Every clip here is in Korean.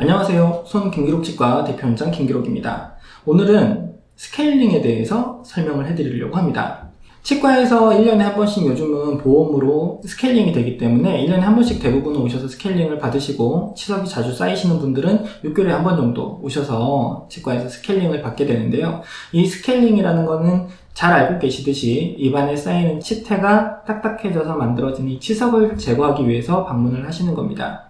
안녕하세요. 손 김기록 치과 대표원장 김기록입니다. 오늘은 스케일링에 대해서 설명을 해드리려고 합니다. 치과에서 1년에 한 번씩 요즘은 보험으로 스케일링이 되기 때문에 1년에 한 번씩 대부분 오셔서 스케일링을 받으시고 치석이 자주 쌓이시는 분들은 6개월에 한 번 정도 오셔서 치과에서 스케일링을 받게 되는데요. 이 스케일링이라는 거는 잘 알고 계시듯이 입안에 쌓이는 치태가 딱딱해져서 만들어진 이 치석을 제거하기 위해서 방문을 하시는 겁니다.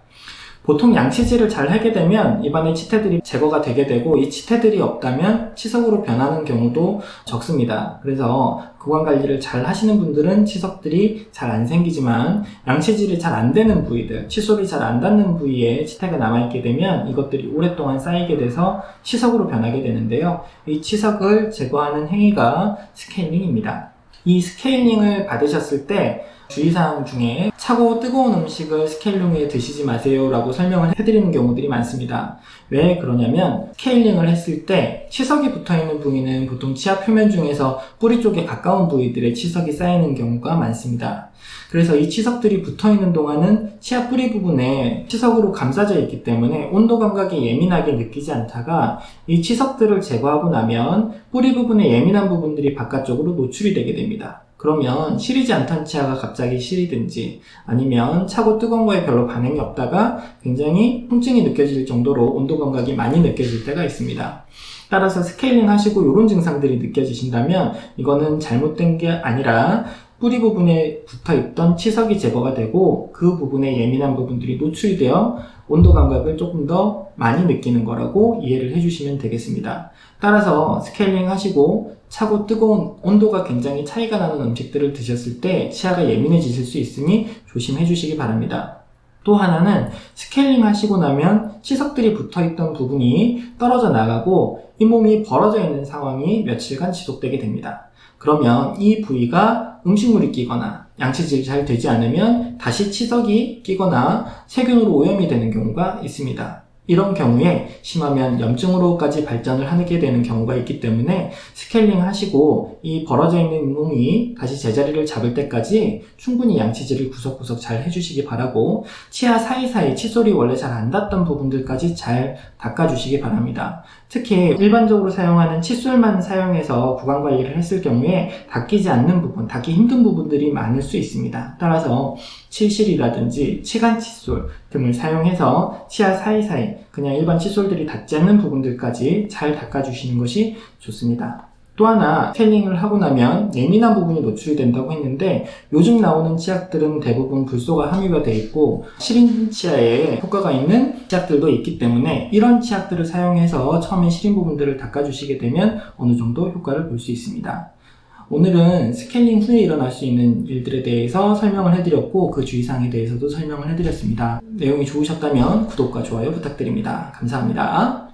보통 양치질을 잘 하게 되면 입안의 치태들이 제거가 되게 되고 이 치태들이 없다면 치석으로 변하는 경우도 적습니다. 그래서 구강 관리를 잘 하시는 분들은 치석들이 잘 안 생기지만 양치질이 잘 안 되는 부위들, 칫솔이 잘 안 닿는 부위에 치태가 남아있게 되면 이것들이 오랫동안 쌓이게 돼서 치석으로 변하게 되는데요. 이 치석을 제거하는 행위가 스케일링입니다. 이 스케일링을 받으셨을 때 주의사항 중에 차고 뜨거운 음식을 스케일링 에 드시지 마세요 라고 설명을 해드리는 경우들이 많습니다. 왜 그러냐면 스케일링을 했을 때 치석이 붙어있는 부위는 보통 치아 표면 중에서 뿌리 쪽에 가까운 부위들의 치석이 쌓이는 경우가 많습니다. 그래서 이 치석들이 붙어있는 동안은 치아 뿌리 부분에 치석으로 감싸져 있기 때문에 온도 감각이 예민하게 느끼지 않다가 이 치석들을 제거하고 나면 뿌리 부분의 예민한 부분들이 바깥쪽으로 노출이 되게 됩니다. 그러면 시리지 않던 치아가 갑자기 시리든지 아니면 차고 뜨거운 거에 별로 반응이 없다가 굉장히 통증이 느껴질 정도로 온도 감각이 많이 느껴질 때가 있습니다. 따라서 스케일링 하시고 이런 증상들이 느껴지신다면 이거는 잘못된 게 아니라 뿌리 부분에 붙어 있던 치석이 제거가 되고 그 부분에 예민한 부분들이 노출이 되어 온도 감각을 조금 더 많이 느끼는 거라고 이해를 해주시면 되겠습니다. 따라서 스케일링 하시고 차고 뜨거운 온도가 굉장히 차이가 나는 음식들을 드셨을 때 치아가 예민해지실 수 있으니 조심해 주시기 바랍니다. 또 하나는 스케일링 하시고 나면 치석들이 붙어 있던 부분이 떨어져 나가고 잇몸이 벌어져 있는 상황이 며칠간 지속되게 됩니다. 그러면 이 부위가 음식물이 끼거나 양치질이 잘 되지 않으면 다시 치석이 끼거나 세균으로 오염이 되는 경우가 있습니다. 이런 경우에 심하면 염증으로까지 발전을 하게 되는 경우가 있기 때문에 스케일링 하시고 이 벌어져 있는 몸이 다시 제자리를 잡을 때까지 충분히 양치질을 구석구석 잘 해주시기 바라고 치아 사이사이 칫솔이 원래 잘 안 닿던 부분들까지 잘 닦아주시기 바랍니다. 특히 일반적으로 사용하는 칫솔만 사용해서 구강 관리를 했을 경우에 닦이지 않는 부분, 닦기 힘든 부분들이 많을 수 있습니다. 따라서 칠실이라든지 치간 칫솔 등을 사용해서 치아 사이사이 그냥 일반 칫솔들이 닿지 않는 부분들까지 잘 닦아주시는 것이 좋습니다. 또 하나 스케일링을 하고 나면 예민한 부분이 노출이 된다고 했는데 요즘 나오는 치약들은 대부분 불소가 함유가 되어 있고 시린 치아에 효과가 있는 치약들도 있기 때문에 이런 치약들을 사용해서 처음에 시린 부분들을 닦아주시게 되면 어느 정도 효과를 볼 수 있습니다. 오늘은 스케일링 후에 일어날 수 있는 일들에 대해서 설명을 해드렸고 그 주의사항에 대해서도 설명을 해드렸습니다. 내용이 좋으셨다면 구독과 좋아요 부탁드립니다. 감사합니다.